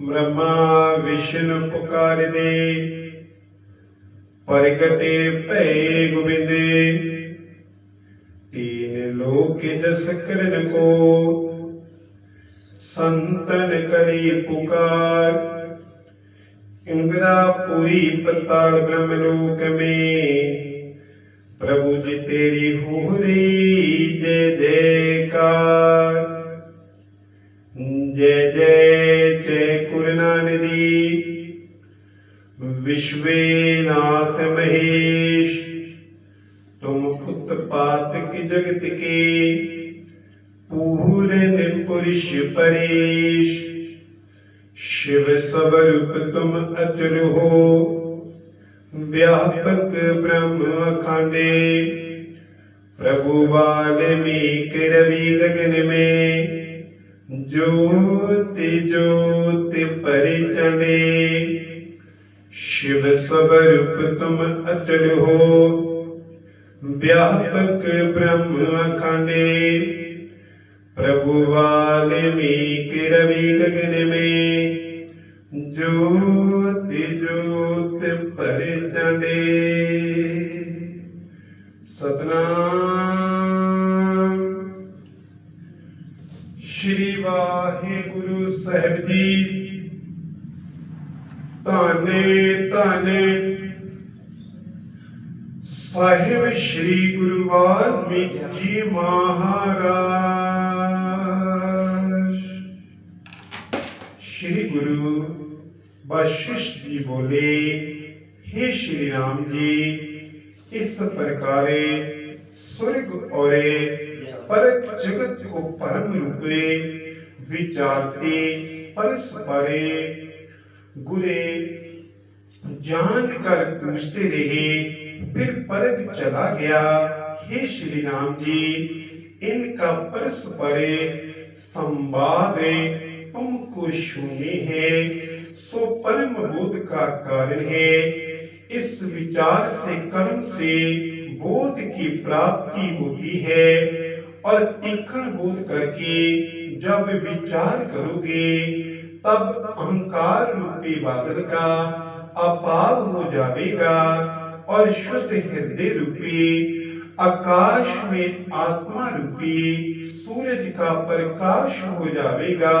ਬ੍ਰਹਮਾ ਵਿਸ਼ਨ ਪੁਕਾਰਦੇ। ਪ੍ਰਗਟੇ ਭੈ ਗੋਬਿੰਦੇ। ਤੀਨ ਲੋਕ ਜਸ ਕਰਨ ਕੋ, ਸੰਤਨ ਕਰੀ ਪੁਕਾਰ। ਇੰਦਰਾ ਪੂਰੀ ਪਤਾਲ ਬ੍ਰਹਮ ਲੋਕ ਮੇ پر جی تیری ہوی جے جے کار جی جی جی گر نان وشو نات مہیش تم خت پاتی پورے دن پریش پریش شیو سب روپ تم اچر ہو برہم خانے پرھو بال می کرگن میں جوتے شیو سب روپ تم اچھ ہو وپک برہم مخانے پربھواد می کروی لگن مے جوتی جوت پر چڑے ستنام شری واہ گرو صاحب جی تانے تانے صاحب شری گروان جی مہاراج شری رام جی اس پر گرے، جان کر پوچھتے رہے، پھر پرگ چلا گیا شری رام جی ان کا پرس پریواد تم کو چھوئے ہیں سو پرم بودھ کا کارن ہے اس وچار سے کرم سے بودھ کی پراپتی ہوتی ہے اور تیکھن بودھ کر کے جب وچار کرو گے تب اہنکار روپی بادل کا اپاو ہو جاوے گا اور شد ہردے روپی آکاش میں آتما روپی سورج کا پرکاش ہو جاوے گا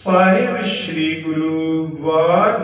ਸਾਹਿਬ ਸ੍ਰੀ ਗੁਰੂ ਵਾਰ